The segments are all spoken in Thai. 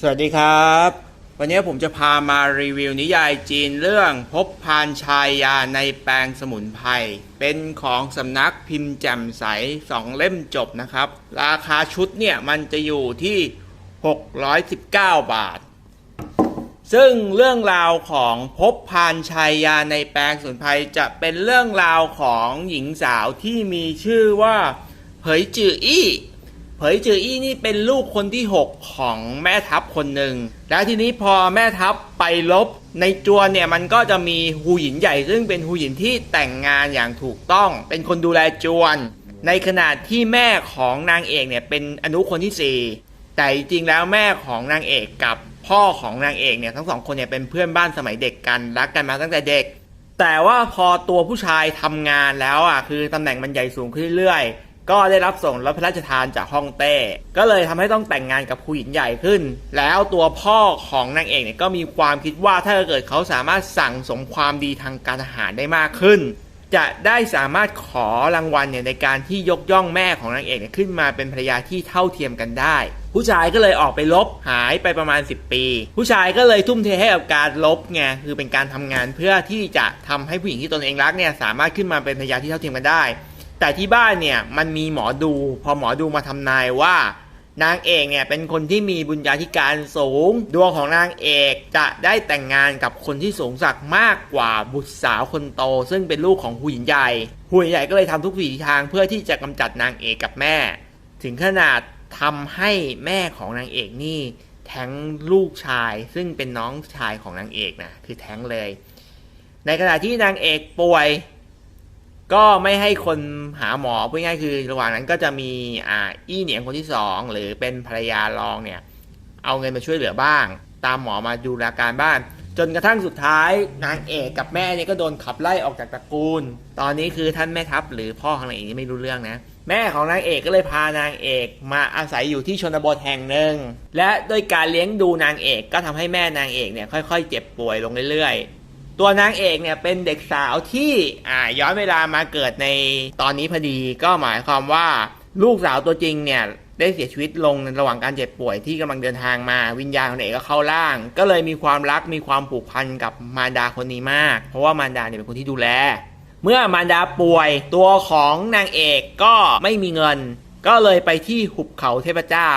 สวัสดีครับ วันนี้ผมจะพามารีวิวนิยายจีนเรื่องพบพานชายยาในแปลงสมุนไพรเป็นของสำนักพิมพ์แจ่มใสสองเล่มจบนะครับ ราคาชุดเนี่ยมันจะอยู่ที่ 619 บาท ซึ่งเรื่องราวของพบพานชายยาในแปลงสมุนไพรจะเป็นเรื่องราวของหญิงสาวที่มีชื่อว่าเผยจืออี้ เผยจืออี้นี่เป็นลูกคนที่ 6 ของแม่ทัพคนหนึ่ง แล้วทีนี้พอแม่ทัพไปลบในจวนเนี่ยมันก็จะมีหูหยินใหญ่ซึ่งเป็นหูหยินที่แต่งงานอย่างถูกต้อง เป็นคนดูแลจวน ในขณะที่แม่ของนางเอกเนี่ยเป็นอนุคนที่ 4 แต่จริงๆแล้วแม่ของนางเอกกับพ่อของนางเอกเนี่ยทั้งสองคนเนี่ยเป็นเพื่อนบ้านสมัยเด็กกันรักกันมาตั้งแต่เด็ก แต่ว่าพอตัวผู้ชายทำงานแล้วอะคือตำแหน่งมันใหญ่สูงขึ้นเรื่อยๆ ก็ได้รับส่งรับพระราชทานจากฮ่องเต้ ก็เลยทำให้ต้องแต่งงานกับผู้หญิงใหญ่ขึ้น แล้วตัวพ่อของนางเอกเนี่ยก็มีความคิดว่าถ้าเกิดเขาสามารถสั่งสมความดีทางการทหารได้มากขึ้น จะได้สามารถขอรางวัลเนี่ยในการที่ยกย่องแม่ของนางเอกเนี่ยขึ้นมาเป็นภรรยาที่เท่าเทียมกันได้ ผู้ชายก็เลยออกไปลบหายไปประมาณ 10 ปี ผู้ชายก็เลยทุ่มเทให้กับการลบไงคือเป็นการทำงานเพื่อที่จะทำให้ผู้หญิงที่ตนเองรักเนี่ยสามารถขึ้นมาเป็นภรรยาที่เท่าเทียมกันได้ แต่ที่บ้านเนี่ยมันมีหมอดู พอหมอดูมาทำนายว่านางเอกเนี่ยเป็นคนที่มีบุญญาธิการสูง ดวงของนางเอกจะได้แต่งงานกับคนที่สูงสักดิ์มากกว่าบุตรสาวคนโต ซึ่งเป็นลูกของหญิงใหญ่หญิงใหญ่ก็เลยทำทุกวิถีทางเพื่อที่จะกำจัดนางเอกกับแม่ ถึงขนาดทำให้แม่ของนางเอกนี่ แท้งลูกชาย ซึ่งเป็นน้องชายของนางเอกนะคือแท้งเลย ในขณะที่นางเอกป่วย ก็ไม่ให้คนหาหมอพูดง่ายคือระหว่างนั้นก็จะมีอ่าอี้เหนียงคนที่สองหรือเป็นภรรยารองเนี่ย เอาเงินมาช่วยเหลือบ้าง ตามหมอมาดูแลการบ้าน จนกระทั่งสุดท้ายนางเอกกับแม่เนี่ยก็โดนขับไล่ออกจากตระกูล ตอนนี้คือท่านแม่ทัพหรือพ่อของนางเอกนี่ไม่รู้เรื่องนะ แม่ของนางเอกก็เลยพานางเอกมาอาศัยอยู่ที่ชนบทแห่งหนึ่ง และด้วยการเลี้ยงดูนางเอกก็ทำให้แม่นางเอกเนี่ยค่อย ๆ เจ็บป่วยลงเรื่อยๆ ตัวนางเอกเนี่ยเป็นเด็กสาวที่อ่าย้อนเวลามาเกิดในตอนนี้พอดี ก็หมายความว่าลูกสาวตัวจริงเนี่ยได้เสียชีวิตลงในระหว่างการเจ็บป่วยที่กำลังเดินทางมาวิญญาณของเอกก็เข้าร่าง ก็เลยมีความรักมีความผูกพันกับมารดาคนนี้มาก เพราะว่ามารดาเนี่ยเป็นคนที่ดูแล เมื่อมารดาป่วยตัวของนางเอกก็ไม่มีเงิน ก็เลยไปที่หุบเขาเทพเจ้า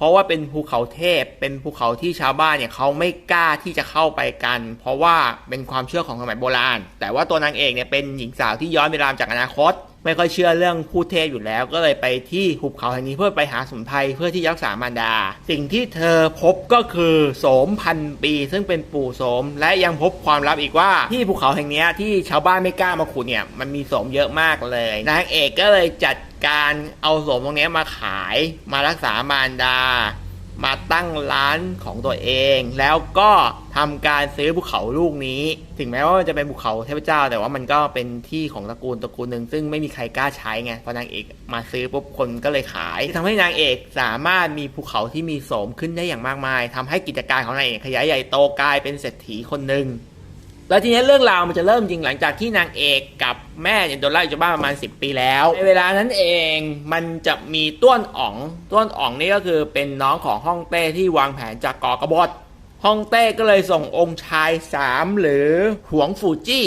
เพราะว่าเป็นภูเขาเทพ เป็นภูเขาที่ชาวบ้านเนี่ยเขาไม่กล้าที่จะเข้าไปกัน เพราะว่าเป็นความเชื่อของสมัยโบราณ แต่ว่าตัวนางเอกเนี่ยเป็นหญิงสาวที่ย้อนเวลามาจากอนาคต ไม่ค่อยเชื่อเรื่องพูดเทพอยู่แล้ว ก็เลยไปที่หุบเขาแห่งนี้เพื่อไปหาสมุนไพรเพื่อที่รักษามารดา สิ่งที่เธอพบก็คือโสมพันปี ซึ่งเป็นปู่โสม และยังพบความลับอีกว่าที่ภูเขาแห่งนี้ที่ชาวบ้านไม่กล้ามาขุดเนี่ยมันมีโสมเยอะมากเลย นางเอกก็เลยจัด การเอาโสมตรงนี้มาขาย มารักษามารดา มาตั้งร้านของตัวเอง แล้วก็ทำการซื้อภูเขาลูกนี้ ถึงแม้ว่ามันจะเป็นภูเขาเทพเจ้า แต่ว่ามันก็เป็นที่ของตระกูลตระกูลหนึ่งซึ่งไม่มีใครกล้าใช้ไงพอนางเอกมาซื้อปุ๊บคนก็เลยขายทำให้นางเอกสามารถมีภูเขาที่มีโสมขึ้นได้อย่างมากมายทำให้กิจการของนางเอกขยายใหญ่โตกลายเป็นเศรษฐีคนหนึ่ง แล้วทีนี้เรื่องราวมันจะเริ่มจริงหลังจากที่นางเอกกับแม่เนี่ยโดนไล่จากบ้านประมาณ 10 ปีแล้วในเวลานั้นเองมันจะมีต้วนอ๋องต้วนอ๋องนี่ก็คือเป็นน้องของฮ่องเต้ที่วางแผนจากกอกบฏฮ่องเต้ก็เลยส่งองค์ชายสามหรือหวงฟูจี้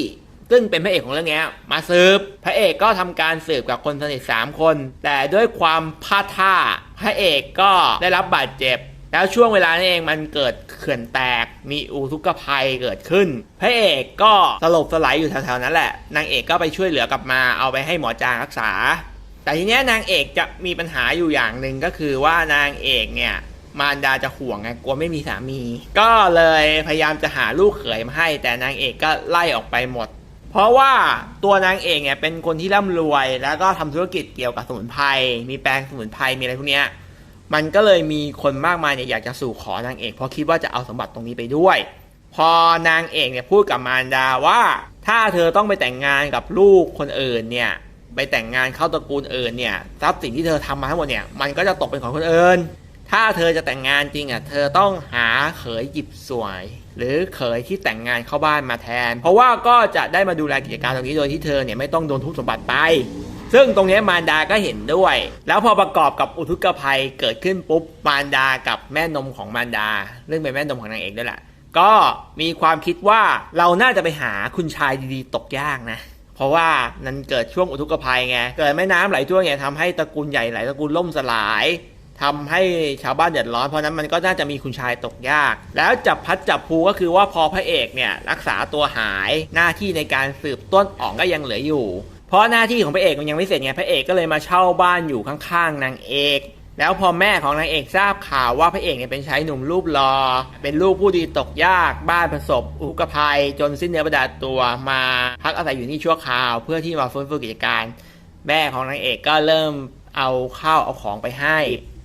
ซึ่งเป็นพระเอกของเรื่องนี้มาสืบ พระเอกก็ทำการสืบกับคนสนิท3คน แต่ด้วยความพลาดท่า พระเอกก็ได้รับบาดเจ็บ แล้วช่วงเวลานั้นเองมันเกิดเขื่อนแตก มีอุทกภัยเกิดขึ้น พระเอกก็สลบสลายอยู่แถวๆนั้นแหละ นางเอกก็ไปช่วยเหลือกลับมา เอาไปให้หมอจางรักษา แต่ทีเนี้ยนางเอกจะมีปัญหาอยู่อย่างหนึ่งก็คือว่านางเอกเนี่ยมารดาจะห่วงไงกลัวไม่มีสามี ก็เลยพยายามจะหาลูกเขยมาให้ แต่นางเอกก็ไล่ออกไปหมด เพราะว่าตัวนางเอกเนี่ยเป็นคนที่ร่ำรวย แล้วก็ทำธุรกิจเกี่ยวกับสมุนไพรมีแปลงสมุนไพรมีอะไรพวกเนี้ย มันก็เลยมีคนมากมายเนี่ยอยากจะสู่ขอนางเอก เพราะคิดว่าจะเอาสมบัติตรงนี้ไปด้วย พอนางเอกเนี่ยพูดกับมารดาว่า ถ้าเธอต้องไปแต่งงานกับลูกคนอื่นเนี่ยไปแต่งงานเข้าตระกูลอื่นเนี่ยทรัพย์สินที่เธอทำมาทั้งหมดเนี่ยมันก็จะตกเป็นของคนอื่น ถ้าเธอจะแต่งงานจริงอะเธอต้องหาเขยหยิบสวย หรือเขยที่แต่งงานเข้าบ้านมาแทน เพราะว่าก็จะได้มาดูแลกิจการตรงนี้โดยที่เธอเนี่ยไม่ต้องโดนทุบสมบัติไป ซึ่งตรงนี้มารดาก็เห็นด้วย แล้วพอประกอบกับอุทกภัยเกิดขึ้นปุ๊บมารดากับแม่นมของมารดา เรื่องเป็นแม่นมของนางเอกด้วยแหละก็มีความคิดว่าเราน่าจะไปหาคุณชายดีๆ ตกยากนะ เพราะว่านั้นเกิดช่วงอุทกภัยไงเกิดแม่น้ำไหลท่วมเนี่ยทำให้ตระกูลใหญ่หลายตระกูลล่มสลายทำให้ชาวบ้านเดือดร้อน เพราะนั้นมันก็น่าจะมีคุณชายตกยาก แล้วจับพัดจับภูก็คือว่าพอพระเอกเนี่ยรักษาตัวหายหน้าที่ในการสืบต้นอ่องก็ยังเหลืออยู่ ราะหน้าที่ของพระเอกมันยังไม่เสร็จไงพระเอกก็เลยมาเช่าบ้านอยู่ข้างๆนางเอก แล้วพอแม่ของนางเอกทราบข่าวว่าพระเอกเนี่ยเป็นชายหนุ่มรูปหลอ่อเป็นลูกผู้ดีตกยาก บ้านประสบ อุกภัย จนสิ้นเนื้อประดาตัวมาพักอาศัยอยู่นี่ชั่วคราว เพื่อที่มาฟื้นฟูกิจการ แม่ของนางเอกก็เริ่มเอาข้าวเอาของไปให้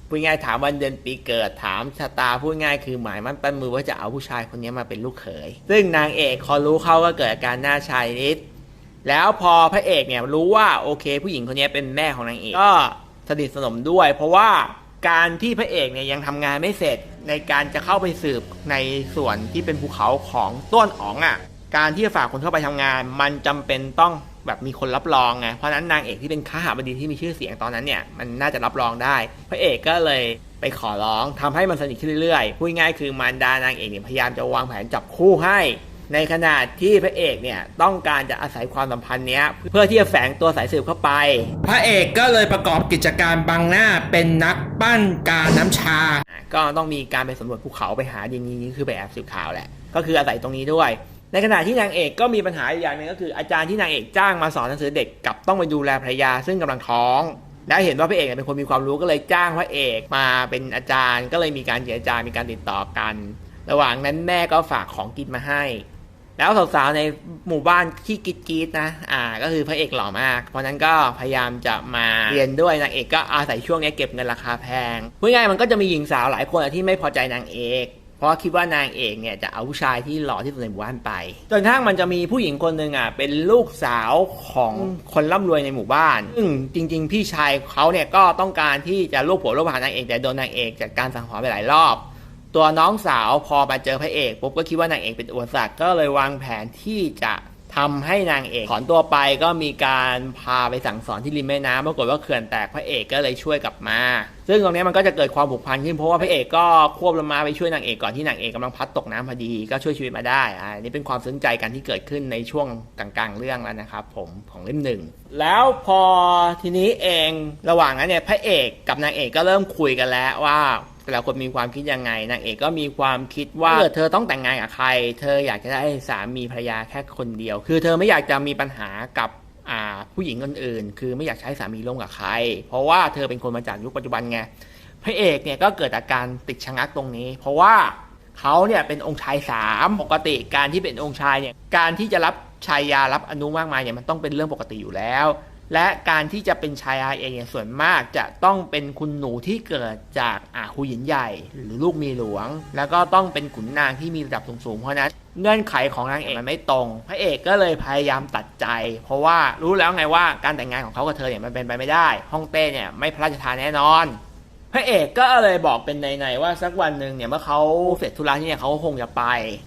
พูดง่ายถามวันเดือนปีเกิดถามชะตาพูดง่ายคือหมายมั่นปั้นมือว่าจะเอาผู้ชายคนนี้มาเป็นลูกเขย ซึ่งนางเอกพอรู้เข้าก็เกิดอาการหน้าชายนิด แล้วพอพระเอกเนี่ยรู้ว่าโอเค ผู้หญิงคนนี้เป็นแม่ของนางเอกก็สนิทสนมด้วย เพราะว่าการที่พระเอกเนี่ยยังทำงานไม่เสร็จในการจะเข้าไปสืบในส่วนที่เป็นภูเขาของต้นอ๋องอะ การที่จะฝากคนเข้าไปทำงาน มันจำเป็นต้องแบบมีคนรับรองไงเพราะฉะนั้นนางเอกที่เป็นข้าหาบดีที่มีชื่อเสียงตอนนั้นเนี่ยมันน่าจะรับรองได้ พระเอกก็เลยไปขอร้องทำให้มันสนิทขึ้นเรื่อยๆพูดง่ายๆคือมารดานางเอกเนี่ยพยายามจะวางแผนจับคู่ให้ ในขณะที่พระเอกเนี่ยต้องการจะอาศัยความสัมพันธ์เนี้ยเพื่อที่จะแฝงตัวสายสืบเข้าไป พระเอกก็เลยประกอบกิจการบังหน้าเป็นนักปั้นกาน้ำชา ก็ต้องมีการไปสำรวจภูเขาไปหาอย่างนี้คือไปแอบสืบข่าวแหละ ก็คืออาศัยตรงนี้ด้วย ในขณะที่นางเอกก็มีปัญหาอีกอย่างหนึงก็คือ อาจารย์ที่นางเอกจ้างมาสอนหนังสือเด็กกลับต้องไปดูแลภรรยาซึ่งกำลังท้องแล้วเห็นว่าพระเอกเนี่ยเป็นคนมีความรู้ก็เลยจ้างพระเอกมาเป็นอาจารย์ ก็เลยมีการเจรจามีการติดต่อกัน ระหว่างนั้นแม่ก็ฝากของกินมาให้ แล้วสาวๆในหมู่บ้านที่กรีดๆนะอ่าก็คือพระเอกหล่อมาก เพราะฉะนั้นก็พยายามจะมาเรียนด้วยนางเอกก็อาศัยช่วงนี้เก็บเงินราคาแพงพูดง่ายๆมันก็จะมีหญิงสาวหลายคนที่ไม่พอใจนางเอกเพราะคิดว่านางเอกเนี่ยจะเอาผู้ชายที่หล่อที่สุดในหมู่บ้านไป จนกระทั่งมันจะมีผู้หญิงคนหนึ่งอะเป็นลูกสาวของคนร่ำรวยในหมู่บ้าน ซึ่งจริง ๆ พี่ชายเขาเนี่ยก็ต้องการที่จะลูกผัวลูกผานางเอกแต่โดนนางเอกจัดการสังหรณ์ไปหลายรอบ ตัวน้องสาวพอมาเจอพระเอกปุ๊บก็คิดว่านางเอกเป็นอุปสรรคก็เลยวางแผนที่จะทำให้นางเอกถอนตัวไปก็มีการพาไปสั่งสอนที่ริมแม่น้ำปรากฏว่าเขื่อนแตกพระเอกก็เลยช่วยกลับมา ซึ่งตรงนี้มันก็จะเกิดความผูกพันขึ้นเพราะว่าพระเอกก็ควบลงมาไปช่วยนางเอกก่อนที่นางเอกกำลังพัดตกน้ำพอดีก็ช่วยชีวิตมาได้อ่านี่เป็นความซึ้งใจกันที่เกิดขึ้นในช่วงกลางๆเรื่องแล้วนะครับผมของเล่มหนึ่งแล้วพอทีนี้เองระหว่างนั้นเนี่ยพระเอกกับนางเอกก็เริ่มคุยกันแล้วว่า แต่ละคนมีความคิดยังไงนางเอกก็มีความคิดว่าเออเธอต้องแต่งงานกับใคร เธออยากจะได้สามีภรรยาแค่คนเดียว คือเธอไม่อยากจะมีปัญหากับผู้หญิงคนอื่นคือไม่อยากใช้สามีร่วมกับใคร เพราะว่าเธอเป็นคนมาจากยุคปัจจุบันไง พระเอกเนี่ยก็เกิดอาการติดชะงักตรงนี้ เพราะว่าเขาเนี่ยเป็นองค์ชายสามปกติการที่เป็นองค์ชายเนี่ย การที่จะรับชายยารับอนุมากมายเนี่ยมันต้องเป็นเรื่องปกติอยู่แล้ว และการที่จะเป็นชายาเองเนี่ยส่วนมากจะต้องเป็นคุณหนูที่เกิดจากอาหูหยินใหญ่ หรือลูกมีหลวง แล้วก็ต้องเป็นขุนนางที่มีระดับสูงๆ เพราะฉะนั้นเงื่อนไขของนางเอกมันไม่ตรง พระเอกก็เลยพยายามตัดใจ เพราะว่ารู้แล้วไงว่าการแต่งงานของเขากับเธอเนี่ยมันเป็นไปไม่ได้ ฮ่องเต้เนี่ยไม่พระราชทานแน่นอน พระเอกก็เลยบอกเป็นในๆว่าสักวันหนึ่งเนี่ยเมื่อเขาเสร็จธุระที่เนี่ยเขาคงจะไป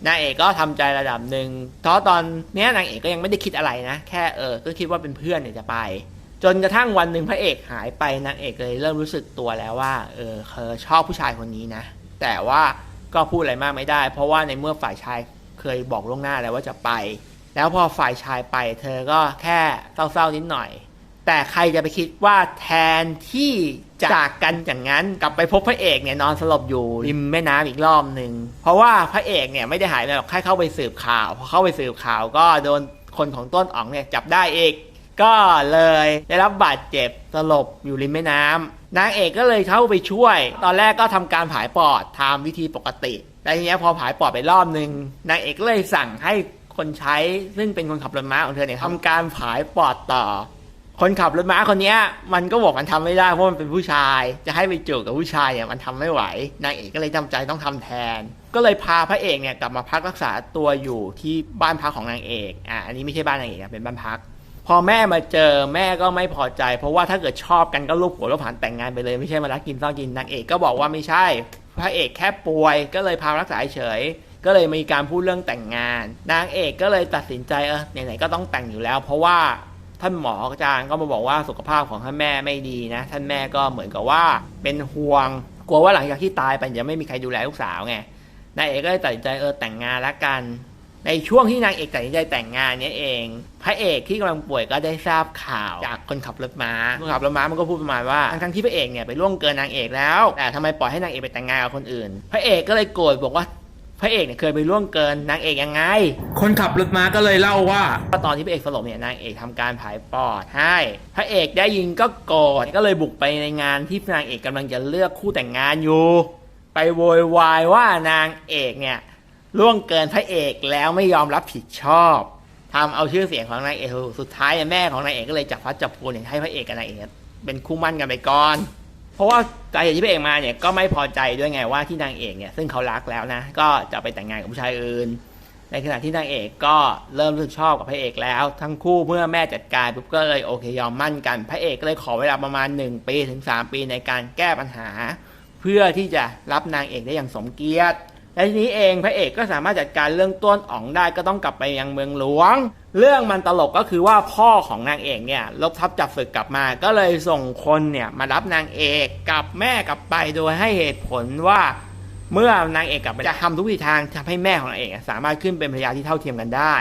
นางเอกก็ทำใจระดับหนึ่งเพราะตอนเนี้ยนางเอกก็ยังไม่ได้คิดอะไรนะ แค่เออ ก็คิดว่าเป็นเพื่อนเนี่ยจะไป จนกระทั่งวันหนึ่งพระเอกหายไปนางเอกเลยเริ่มรู้สึกตัวแล้วว่าเออเธอชอบผู้ชายคนนี้นะ แต่ว่าก็พูดอะไรมากไม่ได้ เพราะว่าในเมื่อฝ่ายชายเคยบอกล่วงหน้าแล้วว่าจะไป แล้วพอฝ่ายชายไป เธอก็แค่เศร้าๆนิดหน่อย แต่ใครจะไปคิดว่าแทนที่จะจากกันอย่างนั้นกลับไปพบพระเอกเนี่ยนอนสลบอยู่ริมแม่น้ำอีกรอบหนึ่งเพราะว่าพระเอกเนี่ยไม่ได้หายไปหรอกแค่เข้าไปสืบข่าวพอเข้าไปสืบข่าวก็โดนคนของต้นอ๋องเนี่ยจับได้เองก็เลยได้รับบาดเจ็บสลบอยู่ริมแม่น้ำนางเอกก็เลยเข้าไปช่วย ตอนแรกก็ทำการผายปอดตามวิธีปกติแต่ทีนี้พอผายปอดไปรอบหนึ่งนางเอกก็เลยสั่งให้คนใช้ซึ่งเป็นคนขับรถม้าของเธอเนี่ยทำการผายปอดต่อ คนขับรถม้าคนเนี้ย มันก็บอกมันทำไม่ได้เพราะมันเป็นผู้ชาย จะให้ไปจูบกับผู้ชายเนี่ยมันทำไม่ไหวนางเอกก็เลยจำใจต้องทำแทน ก็เลยพาพระเอกเนี่ยกลับมาพักรักษาตัวอยู่ที่บ้านพักของนางเอกอะอันนี้ไม่ใช่บ้านนางเอกเป็นบ้านพัก พอแม่มาเจอแม่ก็ไม่พอใจ เพราะว่าถ้าเกิดชอบกันก็ลูกผัวลูกผันแต่งงานไปเลยไม่ใช่มารักกินซ่อนกินนางเอกก็บอกว่าไม่ใช่ พระเอกแค่ป่วย ก็เลยพามารักษาเฉยก็เลยมีการพูดเรื่องแต่งงาน นางเอกก็เลยตัดสินใจเออไหนๆก็ต้องแต่งอยู่แล้ว เพราะว่า ท่านหมออาจารย์ก็มาบอกว่าสุขภาพของท่านแม่ไม่ดีนะ ท่านแม่ก็เหมือนกับว่าเป็นห่วง กลัวว่าหลังจากที่ตายไปจะไม่มีใครดูแลลูกสาวไงนายเอกก็เลยตัดใจเออแต่งงานละกัน ในช่วงที่นางเอกตัดใจแต่งงานนี้เอง พระเอกที่กำลังป่วยก็ได้ทราบข่าวจากคนขับรถม้าคนขับรถม้ามันก็พูดประมาณว่าทั้งที่พระเอกเนี่ยไปล่วงเกินนางเอกแล้วแต่ทำไมปล่อยให้นางเอกไปแต่งงานกับคนอื่น พระเอกก็เลยโกรธบอกว่า พระเอกเนี่ยเคยไปล่วงเกินนางเอกยังไง คนขับรถม้าก็เลยเล่าว่าก็ตอนที่พระเอกสลบเนี่ยนางเอกทำการผายปอดให้ พระเอกได้ยินก็โกรธก็เลยบุกไปในงานที่นางเอกกำลังจะเลือกคู่แต่งงานอยู่ ไปโวยวายว่านางเอกเนี่ยล่วงเกินพระเอกแล้วไม่ยอมรับผิดชอบทำเอาชื่อเสียงของนางเอกสุดท้ายเนี่ยแม่ของนางเอกก็เลยจับพลัดจับผลูเนี่ยให้พระเอกกับนางเอกเนี่ยเป็นคู่มั่นกันไปก่อน เพราะว่าสาเหตุที่พระเอกมาเนี่ยก็ไม่พอใจด้วยไงว่าที่นางเอกเนี่ยซึ่งเขารักแล้วนะก็จะไปแต่งงานกับผู้ชายอื่น ในขณะที่นางเอกก็เริ่มรู้สึกชอบกับพระเอกแล้ว ทั้งคู่เมื่อแม่จัดการปุ๊บก็เลยโอเคยอมมั่นกัน พระเอกก็เลยขอเวลาประมาณ 1 ปีถึง 3 ปีในการแก้ปัญหา เพื่อที่จะรับนางเอกได้อย่างสมเกียรติ และทีนี้เองพระเอกก็สามารถจัดการเรื่องต้นอ๋องได้ก็ต้องกลับไปยังเมืองหลวง เรื่องมันตลกก็คือว่าพ่อของนางเอกเนี่ยลบทับจับศึกกลับมา ก็เลยส่งคนเนี่ยมารับนางเอกกับแม่กลับไปโดยให้เหตุผลว่า เมื่อนางเอกกลับมาจะทำทุกวิถีทางทำให้แม่ของนางเอกสามารถขึ้นเป็นภรรยาที่เท่าเทียมกันได้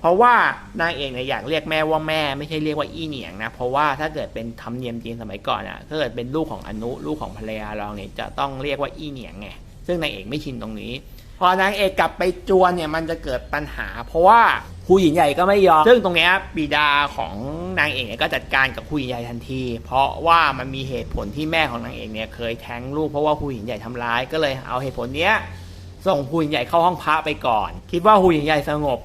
เพราะว่านางเอกเนี่ยอยากเรียกแม่ว่าแม่ไม่ใช่เรียกว่าอี้เหนียงนะเพราะว่าถ้าเกิดเป็นธรรมเนียมจีนสมัยก่อนอะถ้าเกิดเป็นลูกของอนุลูกของภรรยาเราเนี่ยจะต้องเรียกว่าอี้เหนียงไง ซึ่งนางเอกไม่ชินตรงนี้ พอนางเอกกลับไปจวนเนี่ยมันจะเกิดปัญหา เพราะว่าครูหญิงใหญ่ก็ไม่ยอม ซึ่งตรงนี้ปิดาของนางเอกเนี่ยก็จัดการกับครูหญิงใหญ่ทันที เพราะว่ามันมีเหตุผลที่แม่ของนางเอกเนี่ยเคยแทงลูกเพราะว่าครูหญิงใหญ่ทำร้ายก็เลยเอาเหตุผลเนี้ยส่งครูหญิงใหญ่เข้าห้องพระไปก่อน คิดว่าครูหญิงใหญ่สงบ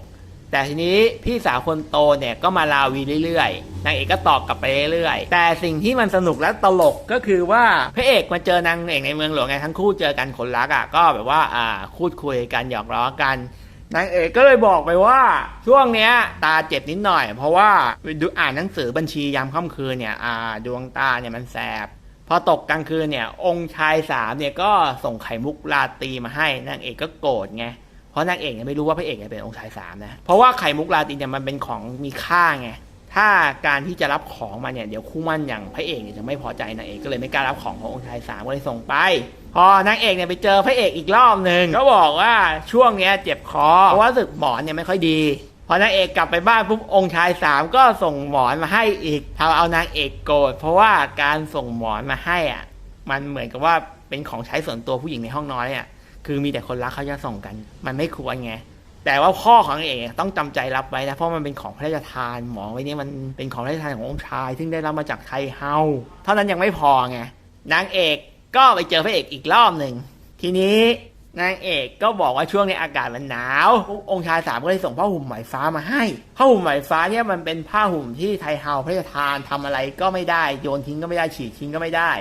แต่ทีนี้พี่สาวคนโตเนี่ยก็มาลาวีเรื่อยๆ นางเอกก็ตอบกลับไปเรื่อยๆ แต่สิ่งที่มันสนุกและตลกก็คือว่าพระเอกมาเจอนางเอกในเมืองหลวงไงทั้งคู่เจอกันคนรักอะก็แบบว่าอ่าพูดคุยกันหยอกล้อกันนางเอกก็เลยบอกไปว่า ช่วงเนี้ยตาเจ็บนิดหน่อย เพราะว่าดูอ่านหนังสือบัญชียามค่ำคืนเนี่ยอ่าดวงตาเนี่ยมันแสบพอตกกลางคืนเนี่ย องค์ชายสามเนี่ยก็ส่งไข่มุกลาตีมาให้นางเอกก็โกรธไง เพราะนางเอกเนี่ยไม่รู้ว่าพระเอกเนี่ยเป็นองค์ชายสามนะ เพราะว่าไข่มุกลาตรีเนี่ยมันเป็นของมีค่าไง ถ้าการที่จะรับของมาเนี่ยเดี๋ยวคู่มั่นอย่างพระเอกเนี่ยจะไม่พอใจนางเอกก็เลยไม่กล้ารับของขององค์ชายสามก็เลยส่งไป พอนางเอกเนี่ยไปเจอพระเอกอีกรอบหนึ่งก็บอกว่าช่วงเนี้ยเจ็บคอเพราะว่ารู้สึกหมอนเนี่ยไม่ค่อยดีพอนางเอกกลับไปบ้านปุ๊บองค์ชายสามก็ส่งหมอนมาให้อีกทำเอานางเอกโกรธเพราะว่าการส่งหมอนมาให้อะ มันเหมือนกับว่าเป็นของใช้ส่วนตัวผู้หญิงในห้องนอนเนี่ย คือมีแต่คนรักเขาจะส่งกัน มันไม่ควรไงแต่ว่าพ่อของเอกต้องจำใจรับไว้นะเพราะมันเป็นของพระราชทานหมอไว้นี่มันเป็นของพระราชทานขององค์ชาย ซึ่งได้รับมาจากไทเฮาเท่านั้นยังไม่พอไงนางเอกก็ไปเจอพระเอกอีกรอบหนึ่งทีนี้นางเอกก็บอกว่าช่วงนี้อากาศมันหนาว องค์ชายสามก็เลยส่งผ้าห่มไหมฟ้ามาให้ผ้าห่มไหมฟ้าเนี่ยมันเป็นผ้าห่มที่ไทเฮาพระราชทานทำอะไรก็ไม่ได้โยนทิ้งก็ไม่ได้ฉีกทิ้งก็ไม่ได้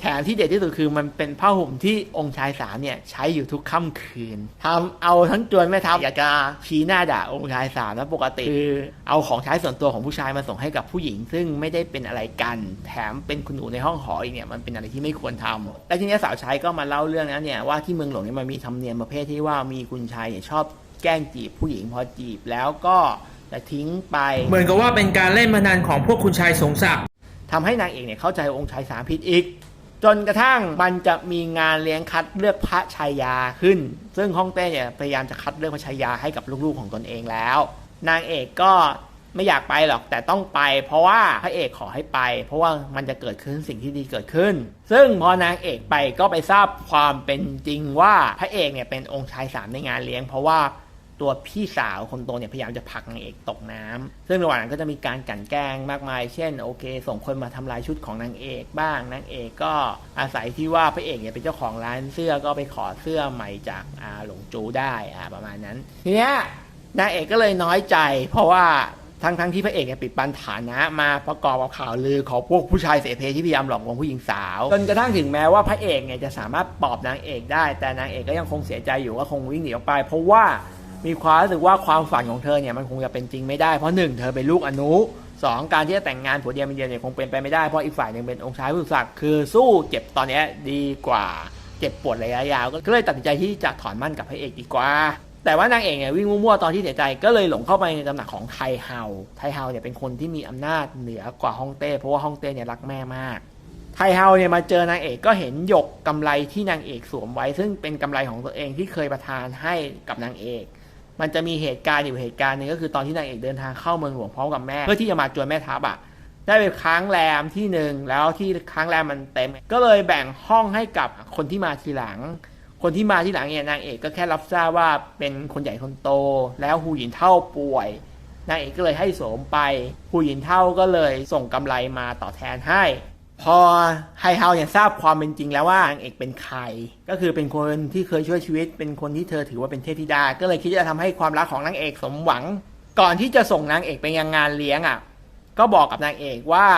แถมที่เด็ดที่สุดคือมันเป็นผ้าห่มที่องค์ชายสามเนี่ยใช้อยู่ทุกค่ำคืนทำเอาทั้งจวนแม่ทัพอยากจะชี้หน้าด่าองค์ชายสามแล้วปกติคือเอาของใช้ส่วนตัวของผู้ชายมาส่งให้กับผู้หญิง ซึ่งไม่ได้เป็นอะไรกัน แถมเป็นคุณหนูในห้องหออีกเนี่ยมันเป็นอะไรที่ไม่ควรทำและทีเนี้ยสาวใช้ก็มาเล่าเรื่องนั้นเนี่ยว่าที่เมืองหลวงเนี่ยมันมีธรรมเนียมประเภทที่ว่ามีคุณชายเนี่ยชอบแกล้งจีบผู้หญิงพอจีบแล้วก็จะทิ้งไป เหมือนกับว่าเป็นการเล่นพนันของพวกคุณชายสงศักดิ์ทำให้นางเอกเนี่ยเข้าใจองค์ชายสามผิดอีก จนกระทั่งมันจะมีงานเลี้ยงคัดเลือกพระชายาขึ้น ซึ่งฮ่องเต้เนี่ยพยายามจะคัดเลือกพระชายาให้กับลูกๆของตนเองแล้ว นางเอกก็ไม่อยากไปหรอกแต่ต้องไป เพราะว่าพระเอกขอให้ไป เพราะว่ามันจะเกิดขึ้นสิ่งที่ดีเกิดขึ้น ซึ่งพอนางเอกไปก็ไปทราบความเป็นจริงว่าพระเอกเนี่ยเป็นองค์ชายสามในงานเลี้ยง เพราะว่า ตัวพี่สาวคนโตเนี่ยพยายามจะผลักนางเอกตกน้ำซึ่งระหว่างนั้นก็จะมีการกลั่นแกล้งมากมาย เช่น โอเค ส่งคนมาทำลายชุดของนางเอกบ้าง นางเอกก็อาศัยที่ว่าพระเอกเนี่ยเป็นเจ้าของร้านเสื้อก็ไปขอเสื้อใหม่จากอาหลงจูได้อ่าประมาณนั้น ทีเนี้ยนางเอกก็เลยน้อยใจ เพราะว่าทั้งทั้งๆที่พระเอกเนี่ยปิดบันฐานะมาประกอบกับข่าวลือของพวกผู้ชายเสเพที่พยายามหลอกลวงผู้หญิงสาว จนกระทั่งถึงแม้ว่าพระเอกเนี่ยจะสามารถปอบนางเอกได้ แต่นางเอกก็ยังคงเสียใจอยู่ว่าคงวิ่งหนีออกไป เพราะว่า มีความรู้สึกว่าความฝันของเธอเนี่ยมันคงจะเป็นจริงไม่ได้เพราะหนึ่งเธอเป็นลูกอนุสองการที่จะแต่งงานผัวเดียวเมียเดียวเนี่ยคงเป็นไปไม่ได้เพราะอีกฝ่ายหนึ่งเป็นองค์ชายผู้ศักดิ์คือสู้เจ็บตอนนี้ดีกว่าเจ็บปวดระยะยาวก็เลยตัดสินใจที่จะถอนมั่นกับพระเอกดีกว่า แต่ว่านางเอกเนี่ยวิ่งมั่วๆตอนที่เสียใจก็เลยหลงเข้าไปในตำหนักของไทเฮาไทเฮาเนี่ยเป็นคนที่มีอำนาจเหนือกว่าฮ่องเต้เพราะว่าฮ่องเต้เนี่ยรักแม่มากไทเฮาเนี่ยมาเจอนางเอกก็เห็นหยกกำไรที่นางเอกสวมไว้ ซึ่งเป็นกำไรของตัวเองที่เคยประทานให้กับนางเอก มันจะมีเหตุการณ์อยู่เหตุการณ์หนึงก็คือตอนที่นางเอกเดินทางเข้าเมืองหลวงพร้อมกับแม่ เพื่อที่จะมาจวนแม่ทัพอะได้ไปค้างแรมที่หนึ่งแล้วที่ค้างแรมมันเต็ม ก็เลยแบ่งห้องให้กับคนที่มาทีหลัง คนที่มาที่หลังเนี่ยนางเอกก็แค่รับทราบว่าเป็นคนใหญ่คนโต แล้วหูหยินเท่าป่วยนางเอกก็เลยให้โสมไปหูหยินเท่าก็เลยส่งกำไรมาต่อแทนให้ พอไฮเฮาเนี่ยทราบความเป็นจริงแล้วว่านางเอกเป็นใคร ก็คือเป็นคนที่เคยช่วยชีวิต เป็นคนที่เธอถือว่าเป็นเทพธิดา ก็เลยคิดจะทำให้ความรักของนางเอกสมหวัง ก่อนที่จะส่งนางเอกไปยังงานเลี้ยงอะ ก็บอกกับนางเอกว่า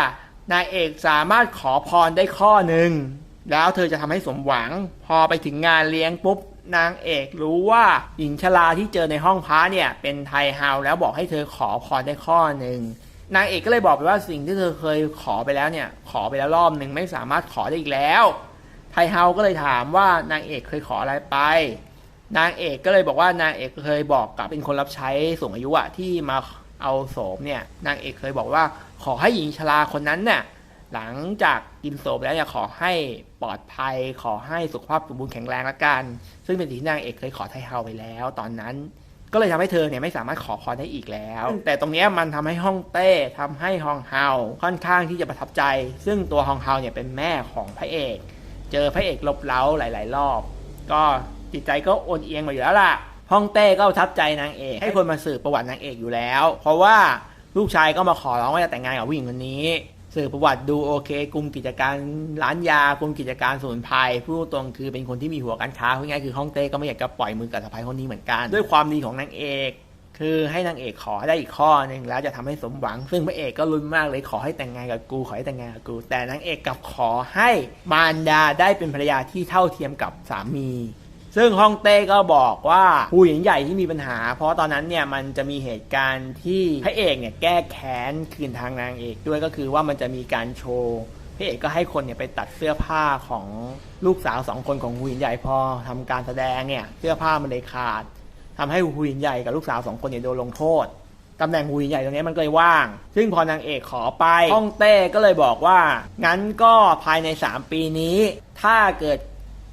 นางเอกสามารถขอพรได้ข้อหนึ่งแล้วเธอจะทำให้สมหวัง พอไปถึงงานเลี้ยงปุ๊บนางเอกรู้ว่าหญิงชราที่เจอในห้องพระเนี่ยเป็นไทเฮาแล้วบอกให้เธอขอพรได้ข้อหนึ่ง นางเอกก็เลยบอกไปว่าสิ่งที่เธอเคยขอไปแล้วเนี่ย ขอไปแล้วรอบหนึ่งไม่สามารถขอได้อีกแล้วไทเฮาก็เลยถามว่านางเอกเคยขออะไรไป นางเอกก็เลยบอกว่านางเอกเคยบอกกับเป็นคนรับใช้สูงอายุอะที่มาเอาโสมเนี่ย นางเอกเคยบอกว่าขอให้หญิงชราคนนั้นเนี่ยหลังจากกินโสมแล้วเนี่ยขอให้ปลอดภัย ขอให้สุขภาพสมบูรณ์แข็งแรงละกัน ซึ่งเป็นสิ่งที่นางเอกเคยขอไทเฮาไปแล้ว ตอนนั้น ก็เลยทำให้เธอเนี่ยไม่สามารถขอพรได้อีกแล้ว แต่ตรงเนี้ยมันทำให้ฮ่องเต้ทำให้ฮองเฮาค่อนข้างที่จะประทับใจ ซึ่งตัวฮองเฮาเนี่ยเป็นแม่ของพระเอก เจอพระเอกลบเล้าหลาย ๆ รอบ ก็จิตใจก็โอนเอียงมาอยู่แล้วล่ะฮ่องเต้ก็ประทับใจนางเอก ให้คนมาสืบประวัตินางเอกอยู่แล้ว เพราะว่าลูกชายก็มาขอร้องว่าจะแต่งงานกับผู้หญิงคนนี้ สืบประวัติดูโอเคกลุ่มกิจการร้านยากลุ่มกิจการสมุนไพรผู้ตรงคือเป็นคนที่มีหัวการค้าพูดง่ายคือฮ่องเต้ก็ไม่อยากจะปล่อยมือกับสะพายคนนี้เหมือนกัน ด้วยความดีของนางเอก คือให้นางเอกขอได้อีกข้อหนึ่งแล้วจะทำให้สมหวัง ซึ่งพระเอกก็ลุ้นมากเลยขอให้แต่งงานกับกูขอให้แต่งงานกับกู แต่นางเอกกลับขอให้มารดาได้เป็นภรรยาที่เท่าเทียมกับสามี ซึ่งฮ่องเต้ก็บอกว่าผู้หญิงใหญ่ที่มีปัญหา เพราะตอนนั้นเนี่ยมันจะมีเหตุการณ์ที่พระเอกเนี่ยแก้แค้นคืนทางนางเอกด้วยก็คือว่ามันจะมีการโชว์พระเอกก็ให้คนเนี่ยไปตัดเสื้อผ้าของลูกสาวสองคนของผู้หญิงใหญ่พอทำการแสดงเนี่ยเสื้อผ้ามันเลยขาดทำให้หูหินใหญ่กับลูกสาวสองคนเนี่ยโดนลงโทษตำแหน่งหูหินใหญ่ตรงนี้มันก็เลยว่าง ซึ่งพอนางเอกขอไปฮ่องเต้ก็เลยบอกว่า งั้นก็ภายใน 3 ปีนี้ ถ้าเกิด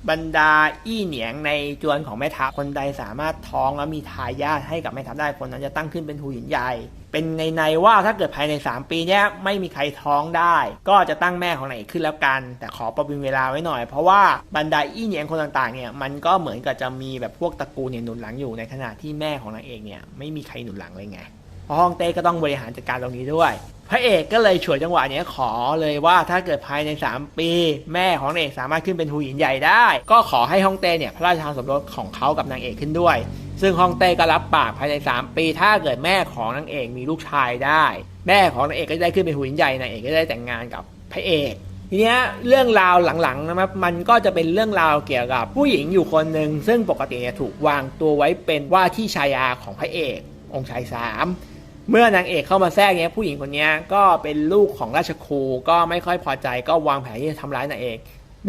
บรรดาอี้เหนียงในจวนของแม่ทัพคนใดสามารถท้องแล้วมีทายาทให้กับแม่ทัพได้คนนั้นจะตั้งขึ้นเป็นหูหินใหญ่ เป็นในในว่าถ้าเกิดภายใน 3 ปีเนี้ยไม่มีใครท้องได้ ก็จะตั้งแม่ของนางเอกขึ้นแล้วกัน แต่ขอประวิงเวลาไว้หน่อย เพราะว่าบรรดาอี้เหนียงคนต่างๆเนี่ยมันก็เหมือนกับจะมีแบบพวกตระกูลเนี่ยหนุนหลังอยู่ในขณะที่แม่ของนางเอกเนี่ยไม่มีใครหนุนหลังเลยไง เพราะฮ่องเต้ก็ต้องบริหารจัดการตรงนี้ด้วย พระเอกก็เลยฉวยจังหวะเนี้ยขอเลยว่าถ้าเกิดภายใน 3 ปี แม่ของนางเอกสามารถขึ้นเป็นหูหญินใหญ่ได้ ก็ขอให้ฮ่องเต้เนี่ยพระราชทานสมรสของเขากับนางเอกขึ้นด้วย ซึ่งฮ่องเต้ก็รับปากภายใน 3 ปี ถ้าเกิดแม่ของนางเอกมีลูกชายได้ แม่ของนางเอกก็ได้ขึ้นเป็นหูหญินใหญ่นางเอกก็ได้แต่งงานกับพระเอกทีเนี้ยเรื่องราวหลังๆนะครับมันก็จะเป็นเรื่องราวเกี่ยวกับผู้หญิงอยู่คนหนึ่งซึ่งปกติเนี่ยถูกวางตัวไว้เป็นว่าที่ชายาของพระเอก องค์ชายสาม เมื่อนางเอกเข้ามาแทรกเนี้ยผู้หญิงคนนี้ก็เป็นลูกของราชครูก็ไม่ค่อยพอใจก็วางแผนที่จะทำร้ายนางเอก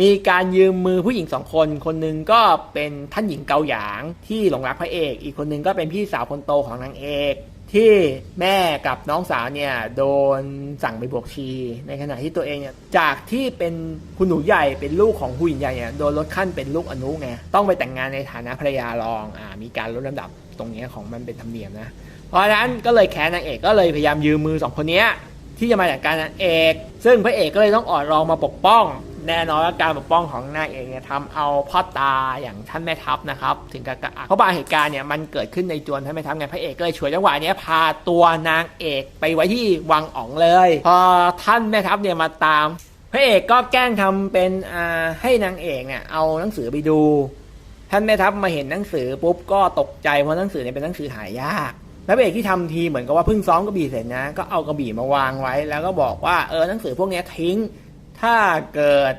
มีการยืมมือผู้หญิงสองคน คนหนึ่งก็เป็นท่านหญิงเกาหยางที่หลงรักพระเอก อีกคนหนึ่งก็เป็นพี่สาวคนโตของนางเอกที่แม่กับน้องสาวเนี่ยโดนสั่งไปบวกชี ในขณะที่ตัวเองเนี่ยจากที่เป็นคุณหนูใหญ่เป็นลูกของผู้หญิงใหญ่เนี่ยโดนลดขั้นเป็นลูกอนุไงต้องไปแต่งงานในฐานะภรรยารองอ่ามีการลดลำดับตรงเนี้ยของมันเป็นธรรมเนียมนะ เพราะนั้นก็เลยแค้นนางเอกก็เลยพยายามยืมมือสองคนนี้ที่จะมาจัดการนางเอก ซึ่งพระเอกก็เลยต้องออนรองมาปกป้อง แน่นอนว่าการปกป้องของนางเอกเนี่ยทำเอาพ่อตาอย่างท่านแม่ทัพนะครับถึงกับกระอักเพราะบางเหตุการณ์เนี่ยมันเกิดขึ้นในจวนท่านแม่ทัพไงพระเอกก็เลยฉวยจังหวะนี้พาตัวนางเอกไปไว้ที่วังอ๋องเลย พอท่านแม่ทัพเนี่ยมาตาม พระเอกก็แกล้งทำเป็นอ่าให้นางเอกเนี่ยเอาหนังสือไปดู ท่านแม่ทัพมาเห็นหนังสือปุ๊บก็ตกใจเพราะหนังสือเนี่ยเป็นหนังสือหายาก แล้วเอกที่ทำทีเหมือนกับว่าเพิ่งซ้อมกระบี่เสร็จนะ ก็เอากระบี่มาวางไว้ แล้วก็บอกว่าเออหนังสือพวกนี้ทิ้ง ถ้าเกิด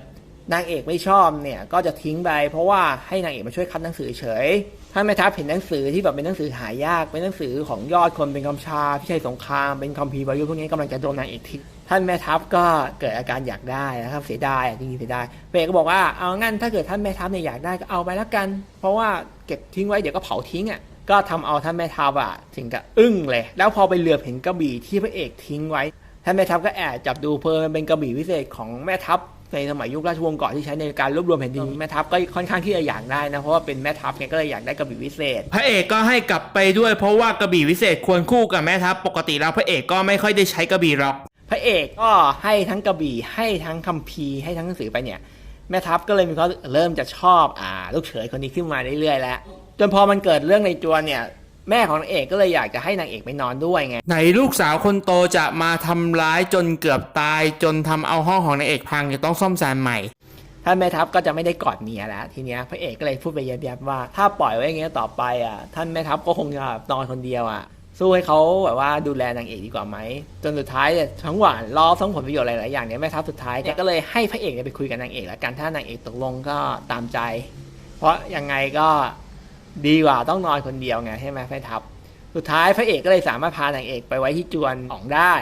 นางเอกไม่ชอบเนี่ยก็จะทิ้งไปเพราะว่าให้นางเอกมาช่วยคัดหนังสือเฉยท่านแม่ทัพเห็นหนังสือที่แบบเป็นหนังสือหายากเป็นหนังสือของยอดคนเป็นคำชาพิชัยสงครามเป็นคัมภีวายุพวกนี้กำลังจะโดนนางเอกทิ้งท่านแม่ทัพก็เกิดอาการอยากได้นะครับเสียดายจริงๆเสียดายเอกก็บอกว่าเอางั้นถ้าเกิดท่านแม่ทัพเนี่ยอยากได้ก็เอาไปแล้วกัน เพราะว่าเก็บทิ้งไว้เดี๋ยวก็เผาทิ้งอะ ก็ทำเอาท่านแม่ทัพอะถึงกับอึ้งเลย แล้วพอไปเหลือบเห็นกระบี่ที่พระเอกทิ้งไว้ ท่านแม่ทัพก็แอบจับดูเพลินมันเป็นกระบี่วิเศษของแม่ทัพในสมัยยุคราชวงศ์ก่อนที่ใช้ในการรวบรวมแผ่นดินแม่ทัพก็ค่อนข้างที่จะอยากได้นะเพราะว่าเป็นแม่ทัพไงก็เลยอยากได้กระบี่วิเศษ พระเอกก็ให้กลับไปด้วย เพราะว่ากระบี่วิเศษควรคู่กับแม่ทัพปกติแล้วพระเอกก็ไม่ค่อยได้ใช้กระบี่หรอก พระเอกก็ให้ทั้งกระบี่ให้ทั้งคัมภีร์ให้ทั้งหนังสือไปเนี่ยแม่ทัพก็เลยมีควาเริ่มจะชอบอ่าลูกเฉยคนนี้ขึ้นมาเรื่อยๆแล้ว จนพอมันเกิดเรื่องในจวนเนี่ย แม่ของนางเอกก็เลยอยากจะให้นางเอกไปนอนด้วยไง ไหนลูกสาวคนโตจะมาทำร้ายจนเกือบตาย จนทำเอาห้องของนางเอกพังจะต้องซ่อมแซมใหม่ ท่านแม่ทัพก็จะไม่ได้กอดเมียแล้ว ทีเนี้ยพระเอกก็เลยพูดไปยับๆว่าถ้าปล่อยไว้อย่างเงี้ยต่อไปอะท่านแม่ทัพก็คงจะนอนคนเดียวอะสู้ให้เขาแบบว่าดูแลนางเอกดีกว่าไหมจนสุดท้ายเนี่ยทั้งหวานล้อทั้งผลประโยชน์หลายๆอย่างเนี่ยแม่ทัพสุดท้ายเนี่ยก็เลยให้พระเอกเนี่ยไปคุยกับนางเอกแล้วกันถ้านางเอกตกลงก็ตามใจ เพราะยังไงก็ ดีกว่าต้องนอนคนเดียวไงใช่ไหมแม่ทัพสุดท้ายพระเอกก็เลยสามารถพานางเอกไปไว้ที่จวนของได้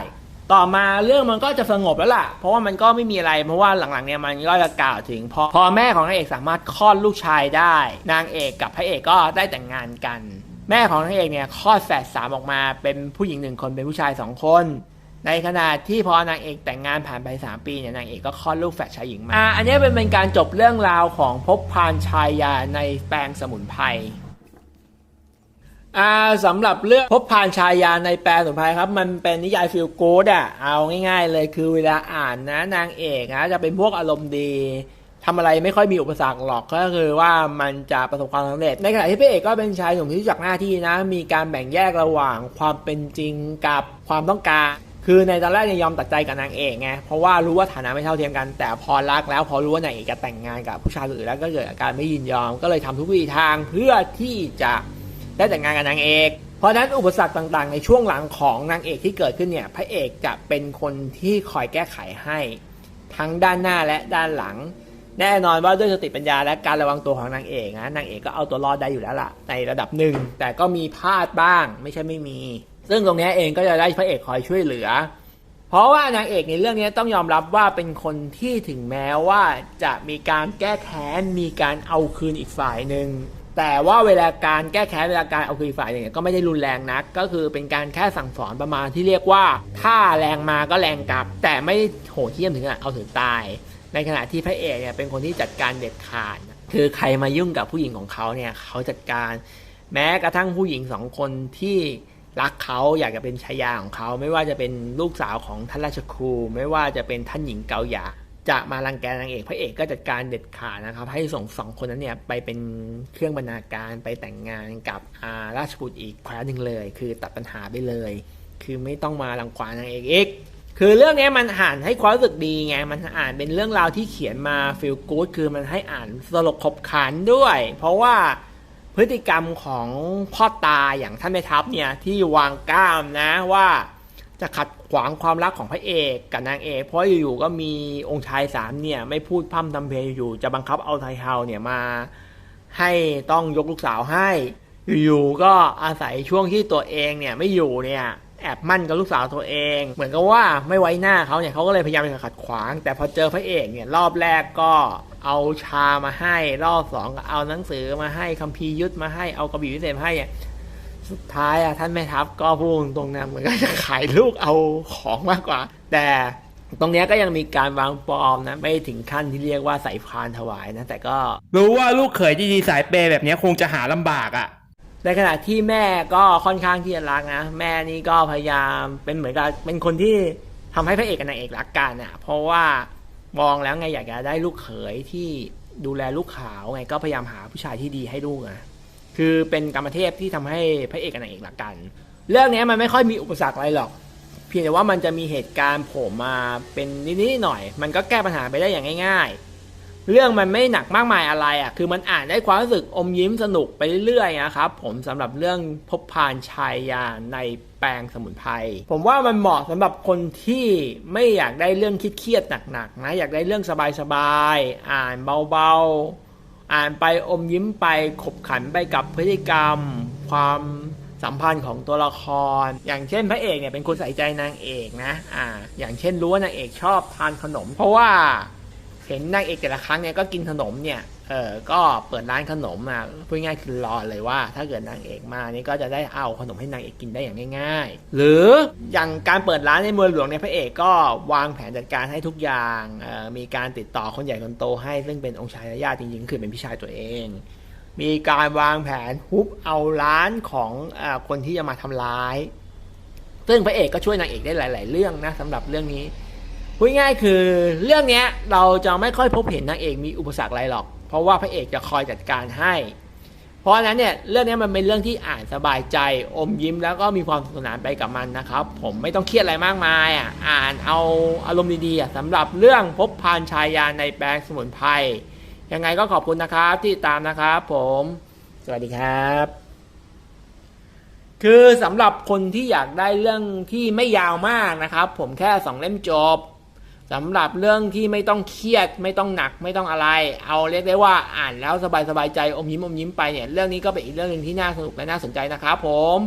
ต่อมาเรื่องมันก็จะสงบแล้วล่ะ เพราะว่ามันก็ไม่มีอะไร เพราะว่าหลังๆเนี่ยมันก็จะกล่าวถึงพอพอแม่ของนางเอกสามารถคลอดลูกชายได้ นางเอกกับพระเอกก็ได้แต่งงานกัน แม่ของนางเอกเนี่ยคลอดแฝดสามออกมาเป็นผู้หญิงหนึ่งคนเป็นผู้ชายสองคนในขณะที่พอนางเอกแต่งงานผ่านไป 3 ปีเนี่ยนางเอกก็คลอดลูกแฝดชายหญิงมา อ่าอันนี้เป็นเป็นการจบเรื่องราวของภพพานชายยาในแปลงสมุนไพร อ่าสำหรับเรื่องพบพานชายาในแปลสมุนไพครับ มันเป็นนิยายฟิลกูดอะเอาง่าย ๆ เลยคือเวลาอ่านนะนางเอกนะจะเป็นพวกอารมณ์ดีทำอะไรไม่ค่อยมีอุปสรรคหรอกก็คือว่ามันจะประสบความสำเร็จ ในขณะที่พระเอกก็เป็นชายหนุ่มที่รู้จักหน้าที่นะ มีการแบ่งแยกระหว่างความเป็นจริงกับความต้องการคือในตอนแรกเนี่ยยอมตัดใจกับนางเอกไง เพราะว่ารู้ว่าฐานะไม่เท่าเทียมกัน แต่พอรักแล้วพอรู้ว่านางเอกจะแต่งงานกับผู้ชายคนอื่นแล้วก็เกิดอาการไม่ยินยอม ก็เลยทำทุกวิถีทางเพื่อที่จะ ได้แต่งงานกับนางเอก เพราะฉะนั้นอุปสรรคต่างๆ ในช่วงหลังของนางเอกที่เกิดขึ้นเนี่ยพระเอกจะเป็นคนที่คอยแก้ไขให้ ทั้งด้านหน้าและด้านหลัง แน่นอนว่าด้วยสติปัญญาและการระวังตัวของนางเอกนะนางเอกก็เอาตัวรอดได้อยู่แล้วล่ะ ในระดับหนึ่ง แต่ก็มีพลาดบ้างไม่ใช่ไม่มี ซึ่งตรงนี้เองก็จะได้พระเอกคอยช่วยเหลือ เพราะว่านางเอกในเรื่องนี้ต้องยอมรับว่าเป็นคนที่ถึงแม้ว่าจะมีการแก้แค้นมีการเอาคืนอีกฝ่ายหนึ่ง แต่ว่าเวลาการแก้แค้นเวลาการเอาคืนฝ่ายหนึ่งเนี่ยก็ไม่ได้รุนแรงนัก ก็คือเป็นการแค่สั่งสอนประมาณที่เรียกว่า ถ้าแรงมาก็แรงกลับ แต่ไม่โหดเที่ยมถึงกับเอาถึงตาย ในขณะที่พระเอกเนี่ยเป็นคนที่จัดการเด็ดขาดคือใครมายุ่งกับผู้หญิงของเขาเนี่ยเขาจัดการแม้กระทั่งผู้หญิงสองคนที่รักเขาอยากจะเป็นชายาของเขา ไม่ว่าจะเป็นลูกสาวของท่านราชครู ไม่ว่าจะเป็นท่านหญิงเกาหยา จะมารังแกนางเอกพระเอกก็จัดการเด็ดขาดนะครับ ให้ส่งสองคนนั้นเนี่ยไปเป็นเครื่องบรรณาการไปแต่งงานกับอาราชบุตรอีกแคว้นหนึ่งเลย คือตัดปัญหาไปเลย คือไม่ต้องมารังควานนางเอกอีกคือเรื่องนี้มันอ่านให้ความรู้สึกดีไง มันอ่านเป็นเรื่องราวที่เขียนมาฟีลกู๊ดคือมันให้อ่านสลกขบขันด้วย เพราะว่าพฤติกรรมของพ่อตาอย่างท่านแม่ทัพเนี่ยที่วางกล้ามนะว่า จะขัดขวางความรักของพระเอกกับนางเอก เพราะอยู่ๆก็มีองค์ชายสามเนี่ย ไม่พูดพร่ำทำเพลงอยู่จะบังคับเอาไทเฮาเนี่ยมา ให้ต้องยกลูกสาวให้ อยู่ๆก็อาศัยช่วงที่ตัวเองเนี่ยไม่อยู่เนี่ยแอบมั่นกับลูกสาวตัวเอง เหมือนกับว่าไม่ไว้หน้าเขาเนี่ยเขาก็เลยพยายามจะขัดขวาง แต่พอเจอพระเอกเนี่ยรอบแรกก็เอาชามาให้ รอบสองก็เอาหนังสือมาให้คัมภีร์ยุทธมาให้เอากระบี่วิเศษมาให้เนี่ย สุดท้ายอะท่านแม่ทัพก็พูดตรงๆนะเหมือนก็จะขายลูกเอาของมากกว่า แต่ตรงนี้ก็ยังมีการวางปลอมนะ ไม่ถึงขั้นที่เรียกว่าใส่พานถวายนะ แต่ก็รู้ว่าลูกเขยดีๆสายเปย์แบบนี้คงจะหาลำบากอะ่ะในขณะที่แม่ก็ค่อนข้างที่จะรักนะแม่นี่ก็พยายามเป็นเหมือนกับเป็นคนที่ทำให้พระเอกกับนางเอกรักกันอะ เพราะว่ามองแล้วไงอยากจะได้ลูกเขยที่ดูแลลูกขาวไงก็พยายามหาผู้ชายที่ดีให้ลูกอะ คือเป็นกรรมเทพที่ทำให้พระเอกกับนางเอกรักกัน เรื่องนี้มันไม่ค่อยมีอุปสรรคอะไรหรอก เพียงแต่ว่ามันจะมีเหตุการณ์โผล่มาเป็นนิดๆหน่อย มันก็แก้ปัญหาไปได้อย่างง่าย ๆ เรื่องมันไม่หนักมากมายอะไรอะ คือมันอ่านได้ความรู้สึกอมยิ้มสนุกไปเรื่อยๆนะครับ ผมสำหรับเรื่องพบพานชายยาในแปลงสมุนไพร ผมว่ามันเหมาะสำหรับคนที่ไม่อยากได้เรื่องคิดเครียดหนักๆนะ อยากได้เรื่องสบายๆ อ่านเบาๆ อ่านไปอมยิ้มไปขบขันไปกับพฤติกรรม ความสัมพันธ์ของตัวละคร อย่างเช่นพระเอกเนี่ยเป็นคนใส่ใจนางเอกนะอ่าอย่างเช่นรู้ว่านางเอกชอบทานขนม เพราะว่า เห็นนางเอกแต่ละครั้งเนี่ยก็กินขนมเนี่ยเออก็เปิดร้านขนมอะพูดง่ายคือรอเลยว่า ถ้าเกิดนางเอกมานี่ก็จะได้เอาขนมให้นางเอกกินได้อย่างง่าย ๆ หรืออย่างการเปิดร้านในเมืองหลวงเนี่ยพระเอกก็วางแผนจัดการให้ทุกอย่างออมีการติดต่อคนใหญ่คนโตให้ซึ่งเป็นองค์ชายและญาติจริงๆ คือเป็นพี่ชายตัวเอง มีการวางแผนฮุบเอาร้านของออคนที่จะมาทำร้าย ซึ่งพระเอกก็ช่วยนางเอกได้หลาย ๆ เรื่องนะสำหรับเรื่องนี้ พูดง่ายคือเรื่องเนี้ยเราจะไม่ค่อยพบเห็นนางเอกมีอุปสรรคอะไรหรอก เพราะว่าพระเอกจะคอยจัดการให้ เพราะฉะนั้นเนี่ยเรื่องนี้มันเป็นเรื่องที่อ่านสบายใจอมยิ้มแล้วก็มีความสนุกสนานไปกับมันนะครับ ผมไม่ต้องเครียดอะไรมากมายอะอ่านเอาอารมณ์ดีๆสำหรับเรื่องพบพานชายาในแปลงสมุนไพรยังไงก็ขอบคุณนะครับที่ตามนะครับผม สวัสดีครับ คือสำหรับคนที่อยากได้เรื่องที่ไม่ยาวมากนะครับ ผมแค่สองเล่มจบ สำหรับเรื่องที่ไม่ต้องเครียดไม่ต้องหนักไม่ต้องอะไร เอาเรียกได้ว่าอ่านแล้วสบายสบายใจอมยิ้มอมยิ้มไปเนี่ยเรื่องนี้ก็เป็นอีกเรื่องหนึ่งที่น่าสนุกและน่าสนใจนะครับผม